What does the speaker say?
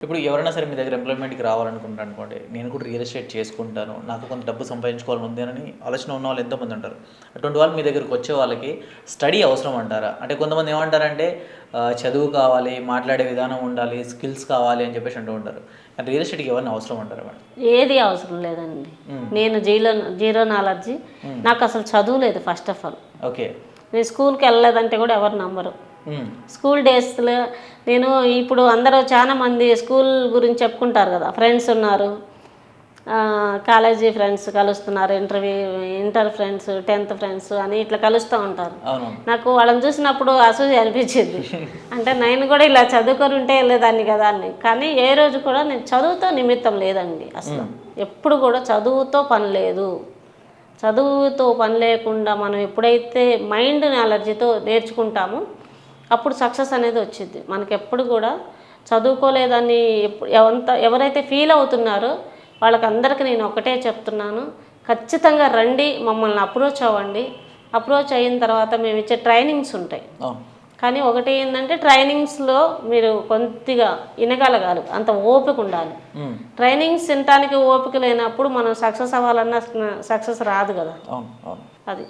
ఇప్పుడు ఎవరైనా సరే మీ దగ్గర ఎంప్లాయ్మెంట్కి రావాలనుకుంటారు అనుకోండి నేను కూడా రియల్ ఎస్టేట్ చేసుకుంటాను నాకు కొంత డబ్బు సంపాదించుకోవాలని ఉంది అని ఆలోచన ఉన్న వాళ్ళు ఎంతోమంది ఉంటారు. అటువంటి వాళ్ళు మీ దగ్గరికి వచ్చే వాళ్ళకి స్టడీ అవసరం అంటారా? అంటే కొంతమంది ఏమంటారంటే చదువు కావాలి మాట్లాడే విధానం ఉండాలి స్కిల్స్ కావాలి అని చెప్పేసి అంటూ ఉంటారు. రియల్ ఎస్టేట్కి ఎవరైనా అవసరం అంటారా మేడం? ఏది అవసరం లేదండి. నేను జీరో జీరో నాలెడ్జి నాకు అసలు చదువు లేదు ఫస్ట్ ఆఫ్ ఆల్ ఓకే. నేను స్కూల్కి వెళ్ళలేదంటే కూడా ఎవరు నమ్మరు. మ్మ్. స్కూల్ డేస్లో నేను ఇప్పుడు అందరూ చాలా మంది స్కూల్ గురించి చెప్పుకుంటారు కదా ఫ్రెండ్స్ ఉన్నారు. కాలేజీ ఫ్రెండ్స్ కలుస్తున్నారు interview inter friends tenth friends అని ఇట్లా కలుస్తూ ఉంటారు. నాకు వాళ్ళని చూసినప్పుడు అసూయ అనిపించింది. అంటే నేను కూడా ఇలా చదువుకొని ఉంటే వెళ్ళేదాన్ని కదా అని. కానీ ఏ రోజు కూడా నేను చదువుతో నిమిత్తం లేదండి అసలు. ఎప్పుడు కూడా చదువుతో పని లేదు. చదువుతో పని లేకుండా మనం ఎప్పుడైతే మైండ్ నాలెడ్జ్తో నేర్చుకుంటామో అప్పుడు సక్సెస్ అనేది వచ్చింది. మనకి ఎప్పుడు కూడా చదువుకోలేదని ఎంత ఎవరైతే ఫీల్ అవుతున్నారో వాళ్ళకి అందరికీ నేను ఒకటే చెప్తున్నాను. ఖచ్చితంగా రండి మమ్మల్ని అప్రోచ్ అవ్వండి. అప్రోచ్ అయిన తర్వాత మేము ఇచ్చే ట్రైనింగ్స్ ఉంటాయి. కానీ ఒకటి ఏంటంటే ట్రైనింగ్స్లో మీరు కొద్దిగా వినగలగాలి అంత ఓపిక ఉండాలి. ట్రైనింగ్స్ తినటానికి ఓపిక లేనప్పుడు మనం సక్సెస్ అవ్వాలన్నా సక్సెస్ రాదు కదా. అది.